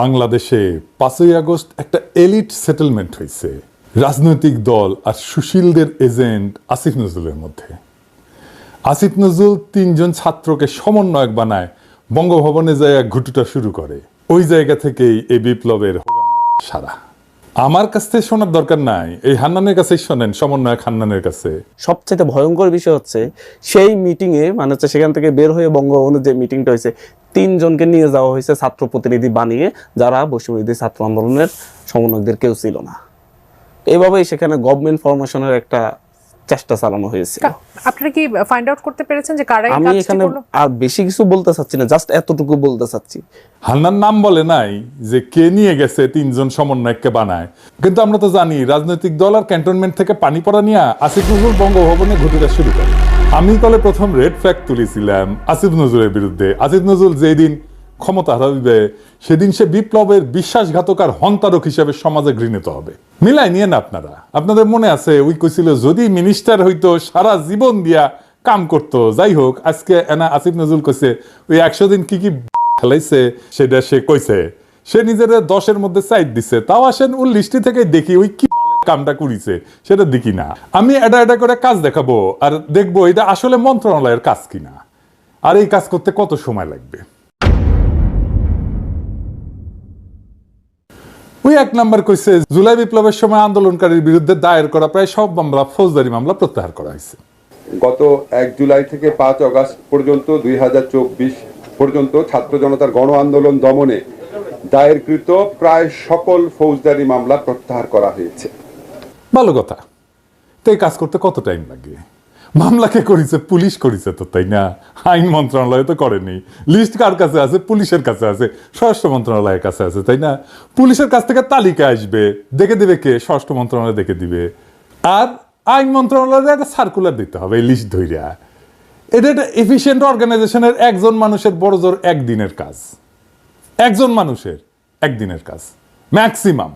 বাংলাদেশে পাঁচই আগস্ট একটা এলিট সেটেলমেন্ট হয়েছে। রাজনৈতিক দল আর সুশীলদের এজেন্ট আসিফ নজরুলের মধ্যে। আসিফ নজরুল তিনজন ছাত্রকে সমন্বয়ক বানায়, বঙ্গভবনে যায় এক ঘুটুটা শুরু করে। ওই জায়গা থেকেই এই বিপ্লবের সারা। আমার কাছ থেকে শোনার দরকার নাই। এই হান্নানের কাছেই শোনেন, সমন্বয়ক হান্নানের কাছে। সবচেয়ে ভয়ঙ্কর বিষয় হচ্ছে, সেই মিটিং এ মানে হচ্ছে সেখান থেকে বের হয়ে বঙ্গভবনে যে মিটিংটা হয়েছে, তিনজনকে নিয়ে যাওয়া হয়েছে ছাত্র প্রতিনিধি বানিয়ে, যারা বৈষম্যবিরোধী ছাত্র আন্দোলনের সমন্বয়কদের কেউ ছিল না। এভাবেই সেখানে গভর্নমেন্ট ফরমেশনের একটা চেষ্টা চালানো হয়েছে কা- আপনারা কি ফাইন্ড আউট করতে পেরেছেন যে কারা আমি এখানে আর বেশি কিছু বলতে চাচ্ছি না জাস্ট এতটুকু বলতে চাচ্ছি। হান্নার নাম বলে নাই যে কে নিয়ে গেছে তিনজন সমন্বয়ককে বানায়। কিন্তু আমরা তো জানি রাজনৈতিক দল আর ক্যান্টনমেন্ট থেকে পানি পড়া নিয়ে আসিফ নজরুল বঙ্গভবনে ঘটুটা শুরু করে। আমি কলে প্রথম রেড ফ্ল্যাগ তুলেছিলাম আসিফ নজরুলের বিরুদ্ধে। আসিফ নজরুল যেদিন ক্ষমতা হারাবে সেদিন সে বিপ্লবের বিশ্বাসঘাতক আর হন্তারক হিসেবে সমাজে ঘৃণিত হবে। মিলাই নিয়ে না আপনারা। আপনাদের মনে আছে ওই কইছিল, যদি মিনিস্টার হইতো, সারা জীবন দিয়া কাম করতো। যাই হোক, আজকে এনা আসিফ নজরুল কইছে, ওই একশো দিন কি কি খেলাইছে, সেটা সে কইছে। সে নিজের দশের মধ্যে সাইড দিছে। তাও আসেন ওর লিস্টি থেকে দেখি ওই কি কামটা করিছে, সেটা দেখি না। আমি এটা এটা করে কাজ দেখাবো, আর দেখব এটা আসলে মন্ত্রণালয়ের কাজ কিনা। আর এই কাজ করতে কত সময় লাগবে? ওই এক নাম্বার কইছে জুলাই বিপ্লবের সময় আন্দোলনকারীর বিরুদ্ধে দায়ের করা প্রায় সব মামলা ফৌজদারি মামলা প্রত্যাহার করা হয়েছে। গত এক জুলাই থেকে পাঁচ আগস্ট পর্যন্ত দুই হাজার চব্বিশ পর্যন্ত ছাত্র জনতার গণ আন্দোলন দমনে দায়েরকৃত প্রায় সকল ফৌজদারি মামলা প্রত্যাহার করা হয়েছে। ভালো কথা। তো এই কাজ করতে কত টাইম লাগে? মামলা কে করেছে, পুলিশ করেছে তো, তাই না? আইন মন্ত্রণালয় তো করেনি। লিস্ট কার কাছে আছে? পুলিশের কাছে আছে। স্বরাষ্ট্র মন্ত্রণালয়ের কাছে আছে, তাই না? পুলিশের কাছ থেকে তালিকা আসবে। দেখে দিবে কে? স্বরাষ্ট্র মন্ত্রণালয় দেখে দিবে। আর আইন মন্ত্রণালয়ের একটা সার্কুলার দিতে হবে, এই লিস্ট ধইরা। এটা একটা এফিসিয়েন্ট অর্গানাইজেশনের একজন মানুষের বড় জোর একদিনের কাজ। একজন মানুষের একদিনের কাজ। ম্যাক্সিমাম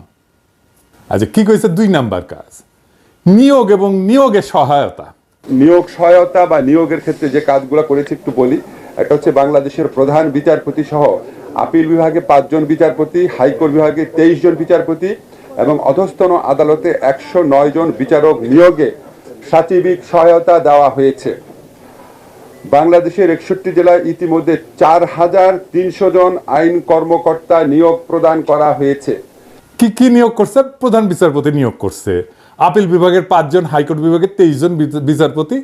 আচ্ছা কি কইছে? দুই নাম্বার কাজ। নিয়োগ এবং নিয়োগের সহায়তা। নিয়োগ সহায়তা বা নিয়োগের ক্ষেত্রে যে কাজগুলো করেছে একটু বলি। একটা হচ্ছে বাংলাদেশের প্রধান বিচারপতি সহ আপিল বিভাগে পাঁচজন বিচারপতি, হাইকোর্ট বিভাগে তেইশ জন বিচারপতি এবং অধস্তন আদালতে একশো নয় জন বিচারক নিয়োগে সাচিবিক সহায়তা দেওয়া হয়েছে। বাংলাদেশের একষট্টি জেলায় ইতিমধ্যে চার হাজার তিনশো জন আইন কর্মকর্তা নিয়োগ প্রদান করা হয়েছে। কি কি নিয়োগ করছে? প্রধান বিচারপতি নিয়োগ করছে। আপিল বিভাগের পাঁচজন, হাইকোর্ট বিভাগের তেইশ জন বিচারপতি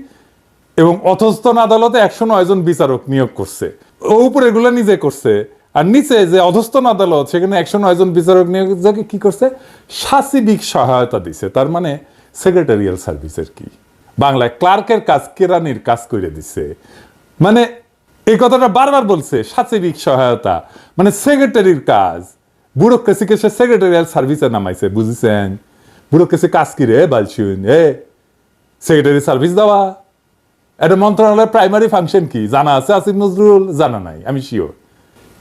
এবং অধস্তন আদালতে একশো নয় জন বিচারক নিয়োগ করছে। ও উপরে এগুলো নিজে করছে। আর নিচে যে অধস্তন আদালত, সেখানে একশো নয় জন বিচারক নিয়োগ কি করছে? সাচিবিক সহায়তা দিছে। তার মানে সেক্রেটারিয়াল সার্ভিসের কি? বাংলায় ক্লার্কের কাজ, কেরানির কাজ করে দিছে। মানে এই কথাটা বারবার বলছে সাচিবিক সহায়তা। মানে সেক্রেটারির কাজ। ব্যুরোক্রেসিকে সে সেক্রেটারিয়াল সার্ভিসে নামাইছে, বুঝেছেন? ব্যুরোক্রেসি কাজ কি রে বালছুন এ সেক্রেটারি সার্ভিস দেওয়া। এটা মন্ত্রণালয়ের প্রাইমারি ফাংশন কি? জানা আছে আসিফ নজরুল? জানা নাই, আমি শিওর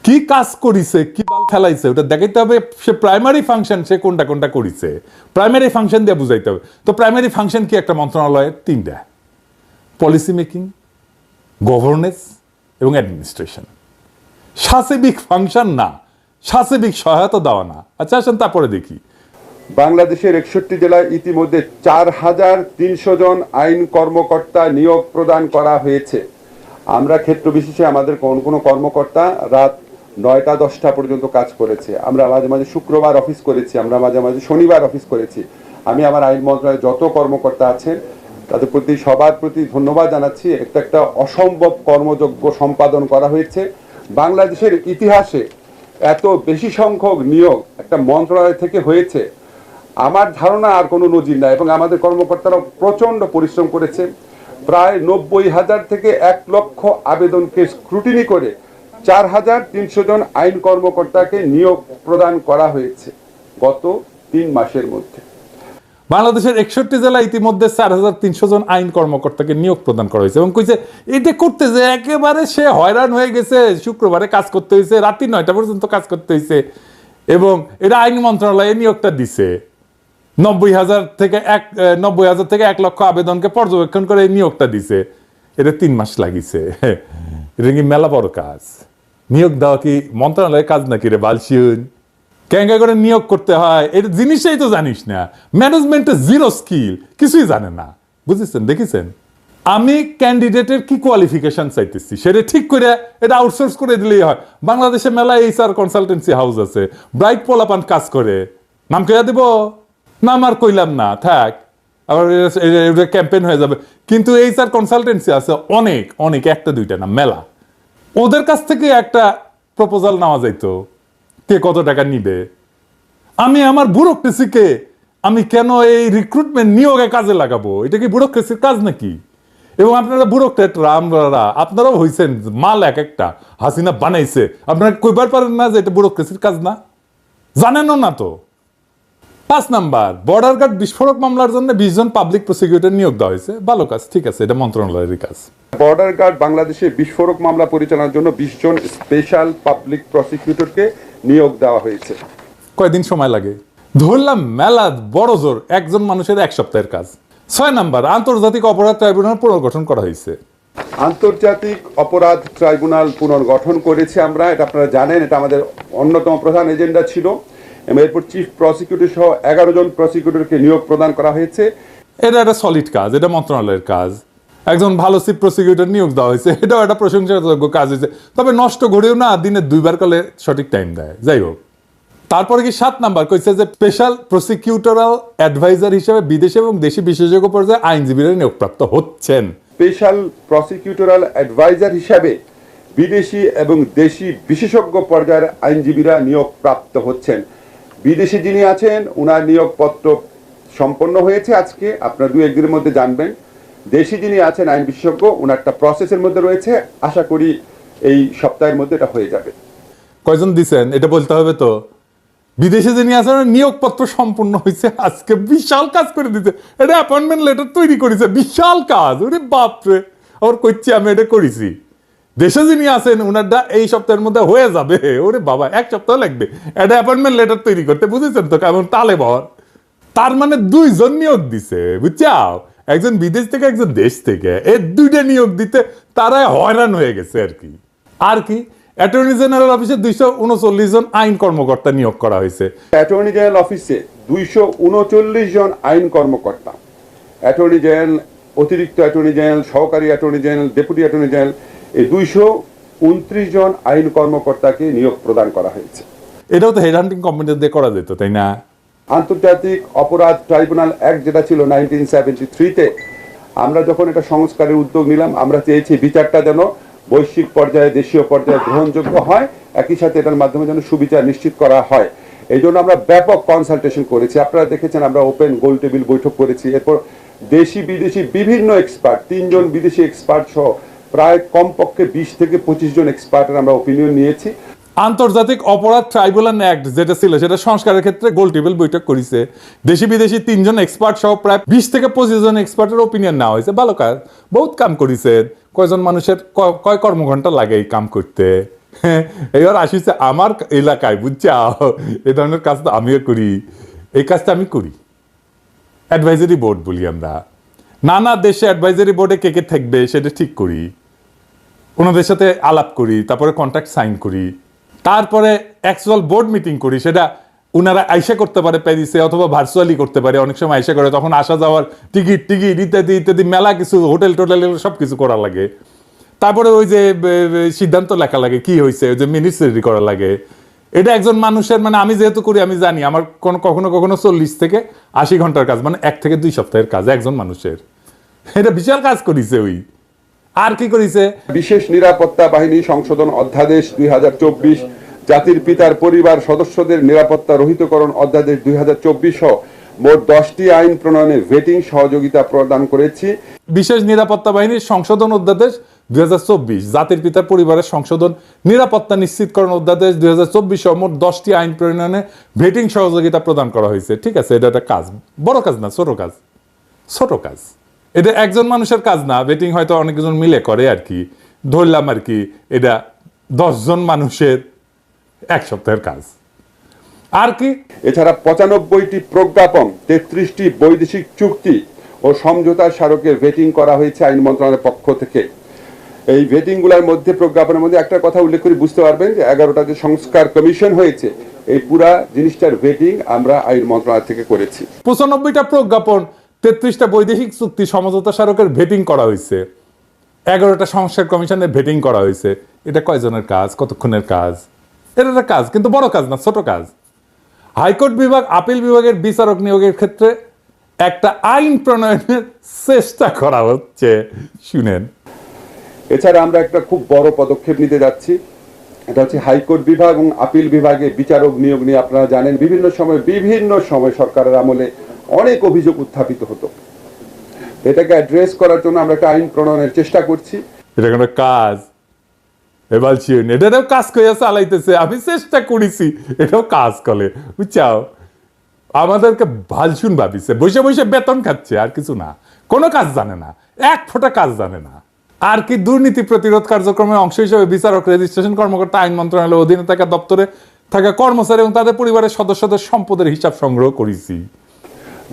কি কাজ করিছে, কি বাল খেলাইছে ওটা দেখাইতে হবে সে প্রাইমারি ফাংশন সে কোনটা কোনটা করিছে। প্রাইমারি ফাংশন দিয়ে বুঝাইতে হবে। তো প্রাইমারি ফাংশন কি একটা মন্ত্রণালয়ের? তিনটা। পলিসি মেকিং গভর্নেন্স এবং অ্যাডমিনিস্ট্রেশন সাসিবিক ফাংশন না, সাসিবিক সহায়তা দেওয়া না। আচ্ছা আসেন তারপরে দেখি। বাংলাদেশের একষট্টি জেলায় ইতিমধ্যে চার হাজার তিনশো জন আইন কর্মকর্তা নিয়োগ প্রদান করা হয়েছে। আমরা ক্ষেত্র বিশেষে আমাদের কোন কোনো কর্মকর্তা রাত নয়টা, দশটা পর্যন্ত কাজ করেছে। আমরা মাঝে মাঝে শুক্রবার অফিস করেছি, আমরা মাঝে মাঝে শনিবার অফিস করেছি। আমি আমার আইন মন্ত্রণালয়ে যত কর্মকর্তা আছেন, তাদের প্রতি, সবার প্রতি ধন্যবাদ জানাচ্ছি। একটা একটা অসম্ভব কর্মযোগ্য সম্পাদন করা হয়েছে। বাংলাদেশের ইতিহাসে এত বেশি সংখ্যক নিয়োগ একটা মন্ত্রণালয় থেকে হয়েছে। আমার ধারণা আর কোনো নজির নাই এবং আমাদের কর্মকর্তারা প্রচণ্ড পরিশ্রম করেছে। প্রায় নব্বই হাজার থেকে এক লক্ষ আবেদনকে স্ক্রুটিনি করে চার হাজার তিনশো জন আইন কর্মকর্তাকে নিয়োগ প্রদান করা হয়েছে গত তিন মাসের মধ্যে। বাংলাদেশের একষট্টি জেলা ইতিমধ্যে চার হাজার তিনশো জন আইন কর্মকর্তাকে নিয়োগ প্রদান করা হয়েছে এবং কইছে, এটা করতে যে একেবারে সে হয়রান হয়ে গেছে, শুক্রবারে কাজ করতে হয়েছে রাত্রি নয়টা পর্যন্ত কাজ করতে হয়েছে এবং এটা আইন মন্ত্রণালয়ে নিয়োগটা দিছে। নব্বই হাজার থেকে এক নব্বই হাজার থেকে এক লক্ষ আবেদনকে পর্যবেক্ষণ করে নিয়োগটা দিছে। এটা তিন মাস লাগিছে। এটা কি মেলা বড় কাজ? নিয়োগ দেওয়া কি মন্ত্রণালয়ের কাজ নাকি রে ক্যাঙ্গা করে নিয়োগ করতে হয়। জিনিসটাই তো জানিস না। ম্যানেজমেন্টের জিরো স্কিল কিছুই জানে না। বুঝেছেন? দেখেছেন? আমি ক্যান্ডিডেটের কি কোয়ালিফিকেশন চাইতেছি? সেটা ঠিক করে এটা আউটসোর্স করে দিলেই হয়। বাংলাদেশে মেলা এইচআর কনসালটেন্সি হাউস আছে। ব্রাইট পোলাপান কাজ করে। নাম কেয়া দেব? নাম আর কইলাম না, থাক। আবার ক্যাম্পেইন হয়ে যাবে। কিন্তু এইচআর কনসালটেন্সি আছে, অনেক অনেক, একটা, দুইটা না, মেলা। ওদের কাছ থেকে একটা প্রপোজাল নেওয়া যাইতো, কে কত টাকা নিবে। আমি আমার ব্যুরোক্রেসিকে আমি কেন এই রিক্রুটমেন্ট নিয়োগে কাজে লাগাবো? এটা কি ব্যুরোক্রেসির কাজ নাকি? এবং আপনারা ব্যুরোক্রেটরা আমরা আপনারাও হইছেন মাল এক একটা। হাসিনা বানাইছে। আপনারা কইবার পারেন না যে এটা ব্যুরোক্রেসির কাজ না? জানেনও না তো। পাঁচ নাম্বার বর্ডার গার্ড বিস্ফোরক মামলার জন্য বিশ জন পাবলিক প্রসিকিউটর নিয়োগ দেওয়া হয়েছে। ভালো কাজ ঠিক আছে এটা মন্ত্রণালয়ের কাজ। বর্ডার গার্ড বাংলাদেশে বিস্ফোরক মামলা পরিচালনার জন্য বিশ জন স্পেশাল পাবলিক প্রসিকিউটরকে নিয়োগ দেওয়া হয়েছে। কয়দিন সময় লাগে? ধরলাম মেলা বড় জোর একজন মানুষের এক সপ্তাহের কাজ। ছয় নাম্বার আন্তর্জাতিক অপরাধ ট্রাইব্যুনাল পুনর্গঠন করা হয়েছে। আন্তর্জাতিক অপরাধ ট্রাইব্যুনাল পুনর্গঠন করেছি আমরা এটা আপনারা জানেন এটা আমাদের অন্যতম প্রধান এজেন্ডা ছিল। এবং এরপর চিফ প্রসিকিউটর সহ এগারো জন প্রসিকিউটরকে নিয়োগ প্রদান করা হয়েছে। এটা একটা সলিড কাজ এটা মন্ত্রণালয়ের কাজ। একজন ভালো চিফ প্রসিকিউটর নিয়োগ দেওয়া হয়েছে এটাও একটা প্রশংসাযোগ্য কাজ হয়েছে। তবে নষ্ট ঘুরেও না দিনে দুইবার করলে সঠিক টাইম দেয়। যাই হোক। তারপরে কি সাত নাম্বার কইছে যে স্পেশাল প্রসিকিউটরাল অ্যাডভাইজার হিসেবে বিদেশি এবং দেশি বিশেষজ্ঞ পর্যায়ে আইনজীবীরা নিয়োগপ্রাপ্ত হচ্ছেন। স্পেশাল প্রসিকিউটরাল অ্যাডভাইজার হিসাবে বিদেশি এবং দেশি বিশেষজ্ঞ পর্যায়ের আইনজীবীরা নিয়োগ প্রাপ্ত হচ্ছেন। বিদেশি যিনি আছেন ওনার নিয়োগপত্র সম্পন্ন হয়েছে আজকে। আপনারা দু একদিনের মধ্যে জানবেন। দেশি যিনি আছেন, আইন বিশেষজ্ঞ ওনারটা প্রসেসের মধ্যে রয়েছে। আশা করি এই সপ্তাহের মধ্যে এটা হয়ে যাবে। কয়জন দিছেন? এটা বলতে হবে তো। বিদেশে যিনি আছেন নিয়োগপত্র সম্পূর্ণ হয়েছে। আজকে বিশাল কাজ করে দিতে এটা অ্যাপয়েন্টমেন্ট লেটার তৈরি করেছে। বিশাল কাজ। ওরে বাপরে। আবার কইছি আমি এটা করেছি। দেশে যিনি আছেন ওনারটা এই সপ্তাহের মধ্যে হয়ে যাবে। ওরে বাবা, এক সপ্তাহ লাগবে। একটা অ্যাপয়েন্টমেন্ট লেটার তৈরি করতে বুঝেছেন তো? কেমন তালে বর তার মানে দুইজন নিয়োগ দিছে, বুঝছাও? একজন বিদেশ থেকে, একজন দেশ থেকে। এই দুইটা নিয়োগ দিতে তারা হয়রান হয়ে গেছে আর কি। আর কি? অ্যাটর্নি জেনারেল অফিসে দুইশো উনচল্লিশ জন আইন কর্মকর্তা নিয়োগ করা হয়েছে। অ্যাটর্নি জেনারেল অফিসে দুইশো উনচল্লিশ জন আইন কর্মকর্তা। অ্যাটর্নি জেনারেল অতিরিক্ত অ্যাটর্নি জেনারেল সহকারী attorney general deputy attorney general দুইশো উনত্রিশ জন আইন কর্মকর্তাকে নিয়োগ প্রদান করা হয়েছে। এটাও তো হেড হান্টিং কোম্পানি দিয়ে করা যেত তাই না? আন্তর্জাতিক অপরাধ ট্রাইব্যুনাল অ্যাক্ট যেটা ছিল নাইনটিন সেভেন্টি থ্রিতে আমরা যখন এটা সংস্কারের উদ্যোগ নিলাম আমরা চেয়েছি বিচারটা যেন বৈশ্বিক পর্যায়ে দেশীয় পর্যায়ে গ্রহণযোগ্য হয় একই সাথে এটার মাধ্যমে যেন সুবিচার নিশ্চিত করা হয়। এই জন্য আমরা ব্যাপক কনসালটেশন করেছি। আপনারা দেখেছেন আমরা ওপেন গোল টেবিল বৈঠক করেছি। এরপর দেশি বিদেশি বিভিন্ন এক্সপার্ট তিনজন বিদেশি এক্সপার্ট সহ প্রায় কমপক্ষে বিশ থেকে পঁচিশ জন এক্সপার্টের আমরা ওপিনিয়ন নিয়েছি। আন্তর্জাতিক অপরাধ ট্রাইব্যুনাল অ্যাক্ট যেটা ছিল, সেটা সংস্কারের ক্ষেত্রে গোল টেবিল বৈঠক করেছে। দেশি বিদেশি তিনজন এক্সপার্ট সহ প্রায় বিশ থেকে পঁচিশ জন এক্সপার্টের ওপিনিয়ন নেওয়া হয়েছে। ভালো কাজ, বহুত কাম করেছে। কয়জন মানুষের কয় কর্মঘন্টা লাগে এই কাম করতে? এবার আসিছে আমার এলাকায়, বুঝছাও? এই ধরনের কাজ তো আমিও করি। এই কাজটা আমি করি। অ্যাডভাইজারি বোর্ড বলি আমরা। নানা দেশে অ্যাডভাইজারি বোর্ডে কে কে থাকবে, সেটা ঠিক করি। ওনাদের সাথে আলাপ করি, তারপরে কন্ট্যাক্ট সাইন করি। তারপরে অ্যাকচুয়াল বোর্ড মিটিং করি, সেটা ওনারা আইসা করতে পারে প্যারিসে অথবা ভার্চুয়ালি করতে পারে, অনেক সময় আইসা করে, তখন আসা যাওয়ার টিকিট টিকিট ইত্যাদি ইত্যাদি, মেলা কিছু হোটেল টোটেল সব কিছু করা লাগে। তারপরে ওই যে সিদ্ধান্ত লেখা লাগে, কি হয়েছে ওই যে মিনিটস রেডি করা লাগে। এটা একজন মানুষের মানে আমি যেহেতু করি, আমি জানি, আমার কোনো, কখনো কখনো চল্লিশ থেকে আশি ঘণ্টার কাজ মানে এক থেকে দুই সপ্তাহের কাজ, একজন মানুষের। এটা বিশাল কাজ করিছে ওই। আর কি করিছে? বিশেষ নিরাপত্তা বাহিনী সংশোধন অধ্যাদেশ দুই হাজার চব্বিশ জাতির পিতার পরিবার সদস্যদের নিরাপত্তা রহিতকরণ অধ্যাদেশ দুই সহ মোট দশটি আইন প্রণয়নে ভেটিং সহযোগিতা প্রদান করেছি। বিশেষ নিরাপত্তা বাহিনীর সংশোধন অধ্যাদেশ দুই জাতির পিতার পরিবারের সংশোধন নিরাপত্তা নিশ্চিতকরণ অধ্যাদেশ দুই হাজার চব্বিশ মোট দশটি আইন প্রণয়নে ভেটিং সহযোগিতা প্রদান করা হয়েছে। ঠিক আছে এটা একটা কাজ বড় কাজ না ছোট কাজ ছোট কাজ। এটা একজন মানুষের কাজ না ভেটিং হয়তো অনেকজন মিলে করে আর কি। ধরলাম আর কি এটা দশজন মানুষের এক সপ্তাহের কাজ। আর কি? এছাড়া পঁচানব্বইটি প্রজ্ঞাপন তেত্রিশটি বৈদেশিক চুক্তি ও সমঝোতার স্মারকে ভেটিং করা হয়েছে আইন মন্ত্রণালয়ের পক্ষ থেকে। এই ভেটিংগুলার মধ্যে প্রজ্ঞাপনের মধ্যে একটা কথা উল্লেখ করে বুঝতে পারবেন যে এগারোটা যে সংস্কার কমিশন হয়েছে এই পুরা জিনিসটার ভেটিং আমরা আইন মন্ত্রণালয় থেকে করেছি। পঁচানব্বইটা প্রজ্ঞাপন তেত্রিশটা বৈদেশিক চুক্তি সমঝোতা স্মারকের ভেটিং করা হয়েছে। এগারোটা সংস্কার কমিশনের ভেটিং করা হয়েছে। এটা কয়জনের কাজ? কতক্ষণের কাজ? এটা একটা কাজ, কিন্তু বড় কাজ না, ছোট কাজ। হাইকোর্ট বিভাগ, আপিল বিভাগের বিচারক নিয়োগের ক্ষেত্রে একটা আইন প্রণয়নের চেষ্টা করা হচ্ছে। শুনেন। এছাড়া আমরা একটা খুব বড় পদক্ষেপ নিতে যাচ্ছি। এটা হচ্ছে হাইকোর্ট বিভাগ এবং আপিল বিভাগে বিচারক নিয়োগ নিয়ে আপনারা জানেন, বিভিন্ন সময় বিভিন্ন সময় সরকারের আমলে অনেক অভিযোগ উত্থাপিত হতো। এটাকে অ্যাড্রেস করার জন্য আমরা একটা আইন প্রণয়নের চেষ্টা করছি। এটা কোনো কাজ। এবার এটাও কাজ চালাইতেছে। আমি চেষ্টা করেছি। এটাও কাজ করে। বুঝছাও? আমাদেরকে ভালসুন ভাবিছে। বসে বসে বেতন খাচ্ছে, আর কিছু না। কোনো কাজ জানে না। এক ফোঁটা কাজ জানে না। আর কি দুর্নীতি প্রতিরোধ কার্যক্রমের অংশ হিসেবে বিচারক রেজিস্ট্রেশন কর্মকর্তা, আইন মন্ত্রণালয়ের অধীনে থাকা দপ্তরে থাকা কর্মচারী এবং তাদের পরিবারের সদস্যদের সম্পদের হিসাব সংগ্রহ করেছি।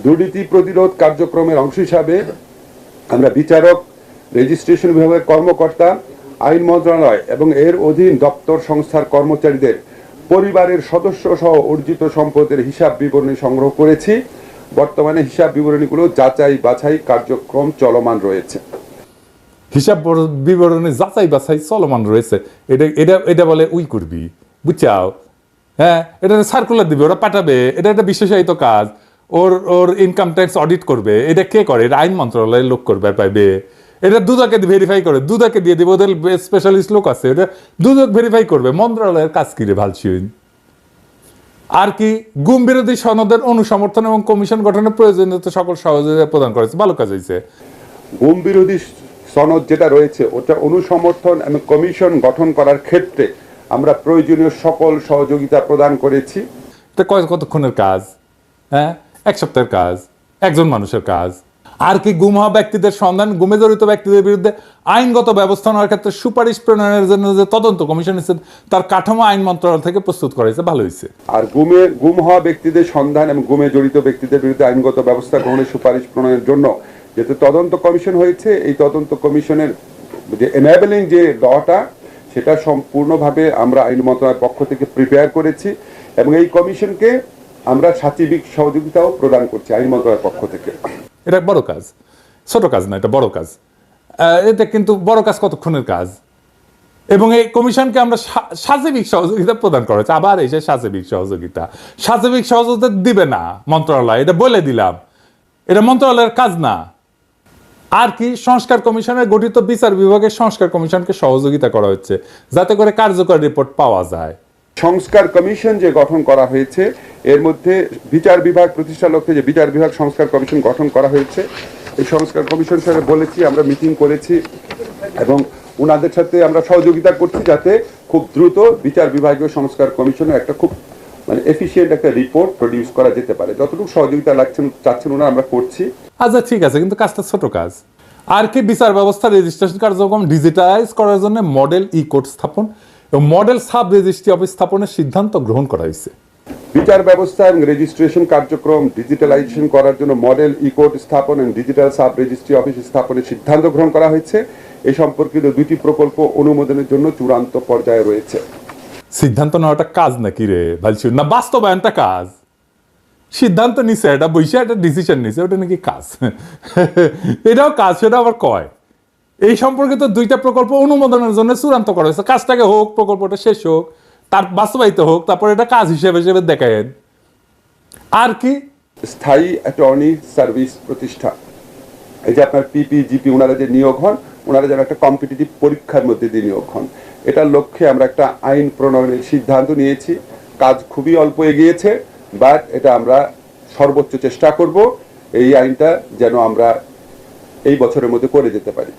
দুর্নীতি প্রতিরোধ কার্যক্রমের অংশ হিসাবে আমরা বিচারক রেজিস্ট্রেশন বিভাগের কর্মকর্তা, আইন মন্ত্রণালয় এবং এর অধীন দপ্তর সংস্থার কর্মচারীদের, পরিবারের সদস্য সহ অর্জিত সম্পদের হিসাব বিবরণী সংগ্রহ করেছি। বর্তমানে হিসাব বিবরণীগুলো যাচাই বাছাই কার্যক্রম চলমান রয়েছে। হিসাব বর- বিবরণী যাচাই বাছাই চলমান রয়েছে। এটা এটা এটা বলে উই করবি, বুঝছাও? হ্যাঁ এটা সার্কুলার দিবে, ওরা পাঠাবে, এটা একটা বিশেষায়িত কাজ। ওর ওর ইনকাম ট্যাক্স অডিট করবে। এটা কে করে? এটা আইন মন্ত্রণালয়ের লোক করবে পাইবে। এটা দুদাকে ভেরিফাই করে। দুদাকে দিয়ে দেবে। ওদের স্পেশালিস্ট লোক আছে। এটা দুদক ভেরিফাই করবে। মন্ত্রণালয়ের কাজ কি রে ভালছিন আর কি? গুম বিরোধী সনদের অনুসমর্থন এবং কমিশন গঠনের প্রয়োজনীয়তা সকল সহযোগিতা প্রদান করেছে। ভালো কাজ হয়েছে গুম বিরোধী সনদ যেটা রয়েছে ওটা অনুসমর্থন এবং কমিশন গঠন করার ক্ষেত্রে আমরা প্রয়োজনীয় সকল সহযোগিতা প্রদান করেছি। এটা কয় কতক্ষণের কাজ? হ্যাঁ? এক সপ্তাহের কাজ, একজন মানুষের কাজ। আর কি গুম হওয়া ব্যক্তিদের সন্ধান, গুমে জড়িত ব্যক্তিদের বিরুদ্ধে আইনগত ব্যবস্থা নেওয়ার ক্ষেত্রে সুপারিশ প্রণয়নের জন্য যে তদন্ত কমিশন এসেছে, তার কাঠামো আইন মন্ত্রণালয় থেকে প্রস্তুত করা হয়েছে ভালো হয়েছে। আর গুমে, গুম হওয়া ব্যক্তিদের সন্ধান এবং গুমে জড়িত ব্যক্তিদের বিরুদ্ধে আইনগত ব্যবস্থা গ্রহণের সুপারিশ প্রণয়নের জন্য যেহেতু তদন্ত কমিশন হয়েছে, এই তদন্ত কমিশনের যে এনাবেলিং যে লটা, সেটা সম্পূর্ণভাবে আমরা আইন মন্ত্রণালয়ের পক্ষ থেকে প্রিপেয়ার করেছি এবং এই কমিশনকে আমরা সাচিবিক সহযোগিতাও প্রদান করছি আইন মন্ত্রণালয়ের পক্ষ থেকে। এটা বড় কাজ। ছোট কাজ না, এটা বড় কাজ। এটা কিন্তু বড় কাজ কতক্ষণের কাজ? এবং এই কমিশনকে আমরা সাজেবিক সহযোগিতা প্রদান করা হয়েছে। আবার এসে সাজেবিক সহযোগিতা। সাজেবিক সহযোগিতা দিবে না মন্ত্রণালয়, এটা বলে দিলাম। এটা মন্ত্রণালয়ের কাজ না। আর কি, সংস্কার কমিশনের গঠিত বিচার বিভাগের সংস্কার কমিশনকে সহযোগিতা করা হচ্ছে, যাতে করে কার্যকর রিপোর্ট পাওয়া যায়। সংস্কার কমিশন যে গঠন করা হয়েছে, এর মধ্যে বিচার বিভাগ প্রতিষ্ঠার লক্ষ্যে যে বিচার বিভাগ সংস্কার কমিশন গঠন করা হয়েছে, এই সংস্কার কমিশন সাথে বলেছি, আমরা মিটিং করেছি এবং ওনাদের সাথে আমরা সহযোগিতা করছি যাতে খুব দ্রুত বিচার বিভাগীয় সংস্কার কমিশনের একটা খুব মানে এফিসিয়েন্ট একটা রিপোর্ট প্রডিউস করা যেতে পারে। যতটুকু সহযোগিতা লাগছেন, চাচ্ছেন ওনারা আমরা করছি। আচ্ছা ঠিক আছে, কিন্তু কাজটা ছোট কাজ। আর কি বিচার ব্যবস্থা রেজিস্ট্রেশন কার্যক্রম ডিজিটালাইজ করার জন্য মডেল ই কোড স্থাপন এবং মডেল সাব রেজিস্ট্রি অফিস স্থাপনের সিদ্ধান্ত গ্রহণ করা হয়েছে। বিচার ব্যবস্থা এবং রেজিস্ট্রেশন কার্যক্রম ডিজিটালাইজেশন করার জন্য মডেল ইকোড স্থাপন এবং ডিজিটাল সাব রেজিস্ট্রি অফিস স্থাপনের সিদ্ধান্ত গ্রহণ করা হয়েছে। এই সম্পর্কিত দুটি প্রকল্প অনুমোদনের জন্য চূড়ান্ত পর্যায়ে রয়েছে। সিদ্ধান্ত নেওয়াটা কাজ নাকি রে? ভালছি না বাস্তবায়নটা কাজ। সিদ্ধান্ত নিছে এটা বইসে একটা ডিসিশন নিছে ওটা নাকি কাজ? এটাও কাজ সেটা আবার কয়? এই সম্পর্কিত দুইটা প্রকল্প অনুমোদনের জন্য চূড়ান্ত করা হয়েছে। কাজটাকে হোক, প্রকল্পটা শেষ হোক, তার বাস্তবায়িত হোক, তারপর এটা কাজ হিসেবে হিসেবে দেখায়েন আর কি? স্থায়ী অ্যাটর্নি সার্ভিস প্রতিষ্ঠা। এই যে আপনার পিপি জিপি ওনারা যে নিয়োগ হন ওনারা যেন একটা কম্পিটিটিভ পরীক্ষার মধ্যে দিয়ে নিয়োগ হন। এটার লক্ষ্যে আমরা একটা আইন প্রণয়নের সিদ্ধান্ত নিয়েছি। কাজ খুবই অল্প এগিয়েছে বাট এটা আমরা সর্বোচ্চ চেষ্টা করব। এই আইনটা যেন আমরা এই বছরের মধ্যে করে যেতে পারি।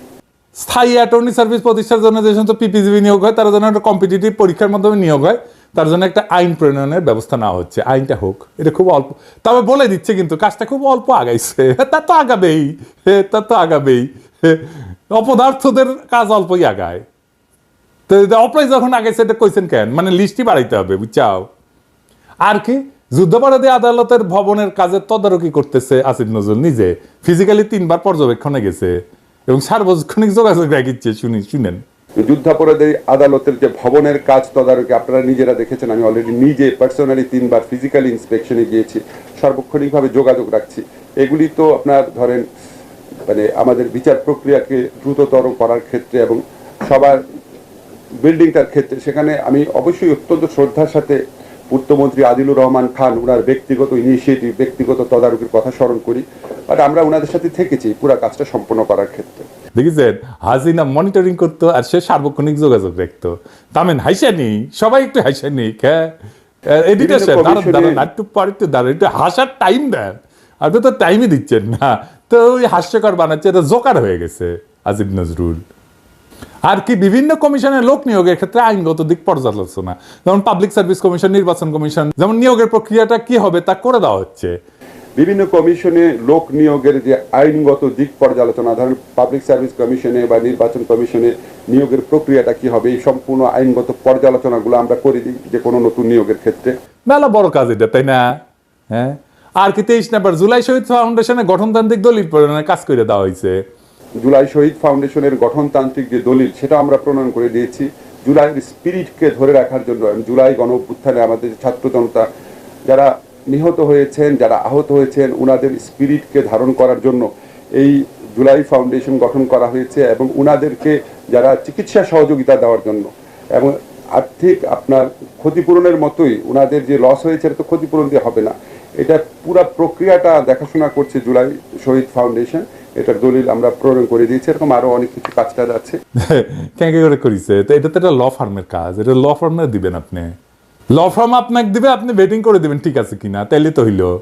স্থায়ী অ্যাটর্নি সার্ভিস প্রতিষ্ঠার জন্য যে সমস্ত পিপিজিবি নিয়োগ হয়, তার জন্য একটা কম্পিটিটিভ পরীক্ষার মাধ্যমে নিয়োগ হয়। তার জন্য একটা আইন প্রণয়নের ব্যবস্থা নেওয়া হচ্ছে। আইনটা হোক। এটা খুব অল্প। তবে বলে দিচ্ছে কিন্তু, কাজটা খুব অল্প আগাইছে। তা তো আগাবেই। তা তো আগাবেই। অপদার্থদের কাজ অল্পই আগায়। তো অপরাধ যখন আগাইছে, এটা কইছেন কেন? মানে লিস্টই বাড়াইতে হবে, বুঝছাও? আর কি? যুদ্ধাপরাধী আদালতের ভবনের কাজের তদারকি করতেছে আসিফ নজরুল নিজে। ফিজিক্যালি তিনবার পর্যবেক্ষণে গেছে। এবং সার্বজনীন যোগাযোগ রাখিচ্ছে শুনি শুনেন। যুদ্ধাপরাধী আদালতের যে ভবনের কাজ তদারকি, আপনারা নিজেরা দেখেছেন, আমি অলরেডি নিজে পার্সোনালি তিনবার ফিজিক্যাল ইন্সপেকশনে গিয়েছি, সার্বক্ষণিকভাবে যোগাযোগ রাখছি। এগুলি তো আপনার ধরেন মানে আমাদের বিচার প্রক্রিয়াকে দ্রুততর করার ক্ষেত্রে এবং সবার বিল্ডিংটার ক্ষেত্রে, সেখানে আমি অবশ্যই অত্যন্ত শ্রদ্ধার সাথে পূর্তমন্ত্রী আদিলুর রহমান খান ওনার ব্যক্তিগত ইনিশিয়েটিভ ব্যক্তিগত তদারকির কথা স্মরণ করি বাট আমরা ওনাদের সাথে থেকেছি পুরো কাজটা সম্পন্ন করার ক্ষেত্রে। দেখেছেন? হাসিনা মনিটরিং করতো আর সে সার্বক্ষণিক যোগাযোগ রাখতো। তামেন হাইসানি সবাই একটু হাইসানি হ্যাঁ বিভিন্ন সাহেব দাঁড়ান দাঁড়ান একটু পরে একটু দাঁড়ান একটু হাসার টাইম দেন। আপনি তো টাইমই দিচ্ছেন না। তো ওই হাস্যকর বানাচ্ছে এটা জোকার হয়ে গেছে আজিব নজরুল। আর কি বিভিন্ন কমিশনের লোক নিয়োগের ক্ষেত্রে আইনগত দিক পর্যালোচনা। যেমন পাবলিক সার্ভিস কমিশন নির্বাচন কমিশন যেমন নিয়োগের প্রক্রিয়াটা কি হবে তা করে দেওয়া হচ্ছে। বিভিন্ন কমিশনে লোক নিয়োগের যে আইনগত দিক পর্যালোচনা ধরেন পাবলিক সার্ভিস কমিশনে বা নির্বাচন কমিশনে নিয়োগের প্রক্রিয়াটা কি হবে এই সম্পূর্ণ আইনগত পর্যালোচনাগুলো আমরা করে দিই যে কোনো নতুন নিয়োগের ক্ষেত্রে। মেলা বড় কাজ এটা তাই না? হ্যাঁ? আর কি তেইশ নাম্বার জুলাই শহীদ ফাউন্ডেশনে গঠনতান্ত্রিক দলিল প্রণয়নের কাজ করে দেওয়া হয়েছে। জুলাই শহীদ ফাউন্ডেশনের গঠনতান্ত্রিক যে দলিল, সেটা আমরা প্রণয়ন করে দিয়েছি। জুলাইয়ের স্পিরিটকে ধরে রাখার জন্য জুলাই গণ অভ্যুত্থানে আমাদের ছাত্র জনতা, যারা নিহত হয়েছেন, যারা আহত হয়েছেন ওনাদের স্পিরিটকে ধারণ করার জন্য এই জুলাই ফাউন্ডেশন গঠন করা হয়েছে এবং ওনাদেরকে যারা চিকিৎসা সহযোগিতা দেওয়ার জন্য এবং আর্থিক আপনার ক্ষতিপূরণের মতোই ওনাদের যে লস হয়েছে তো ক্ষতিপূরণ দিয়ে হবে না। এটা পুরা প্রক্রিয়াটা দেখাশোনা করছে জুলাই শহীদ ফাউন্ডেশন। এটার দলিল আমরা প্রণয়ন করে দিয়েছি। এরকম আরও অনেক কিছু কাজ টাজ আছে। কেন করে করিছে? তো এটা তো একটা ল ফার্মের কাজ। এটা ল ফার্মে দিবেন আপনি। ল ফার্ম আপনাকে দিবে, আপনি বেটিং করে দিবেন, ঠিক আছে কিনা? তাইলে তো হইল।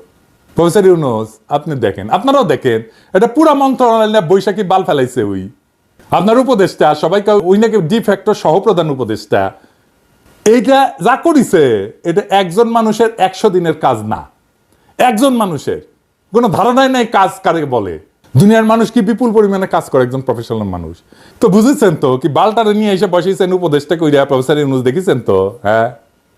প্রফেসর ইউনুস আপনি দেখেন। আপনারাও দেখেন। এটা পুরা মন্ত্রণালয় বৈশাখী বাল ফেলাইছে ওই। আপনার উপদেষ্টা সবাইকে ওই নাকি ডি ফ্যাক্টর সহপ্রধান উপদেষ্টা। এইটা যা করিছে, এটা একজন মানুষের একশো দিনের কাজ না। একজন মানুষের। কোনো ধারণাই নাই কাজ কারে বলে। দুনিয়ার মানুষ কি বিপুল পরিমাণে কাজ করে একজন প্রফেশনাল মানুষ? তো বুঝেছেন তো, কি বালটারে নিয়ে এসে বসেছেন উপদেশটা কইরা প্রফেসর ইউনুস দেখেছেন তো? হ্যাঁ?